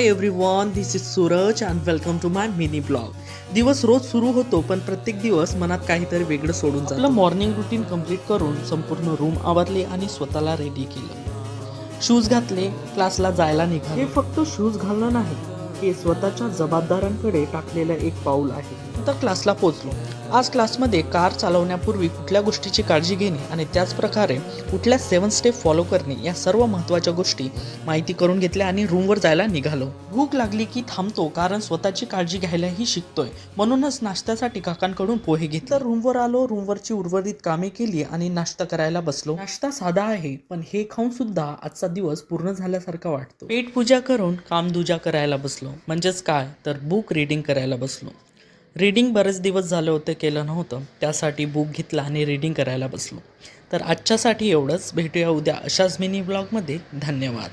Hi everyone this is Suraj and welcome to my mini blog दिवस रोज सुरू होतो पण प्रत्येक दिवस मनात काहीतरी वेगळं सोडून जातं. आपलं मॉर्निंग रुटीन कंप्लीट करून संपूर्ण रूम आवरली आणि स्वतःला रेडी केलं. शूज घातले क्लासला जायला निघाले. हे फक्त शूज घालणं नाही हे स्वतःच्या जबाबदाऱ्यांकडे टाकलेलं एक पाऊल आहे. तर क्लासला पोहोचलो आज क्लासमध्ये कार चालवण्यापूर्वी कुठल्या गोष्टीची काळजी घेणे आणि त्याच प्रकारे कुठल्या सेवन स्टेप फॉलो करणे या सर्व महत्त्वाच्या गोष्टी माहिती करून घेतल्या आणि रूमवर जायला निघालो. भूक लागली की थांबतो कारण स्वतःची काळजी घ्यायलाही शिकतोय. म्हणूनच नाश्त्यासाठी काकांकडून पोहे घेतले. रूमवर आलो रूमवरची उर्वरित कामे केली आणि नाश्ता करायला बसलो. नाश्ता साधा आहे पण हे खाऊन सुद्धा आजचा दिवस पूर्ण झाल्यासारखा वाटतो. पेट पूजा करून कामदुजा करायला बसलो. म्हणजेच काय? तर बुक रीडिंग करायला बसलो. रीडिंग बरेच दिवस झाले होते केलं नव्हतं. त्यासाठी बुक घेतला आणि रीडिंग करायला बसलो. तर आजच्यासाठी एवढंच. भेटूया उद्या अशाच मिनी ब्लॉगमध्ये धन्यवाद.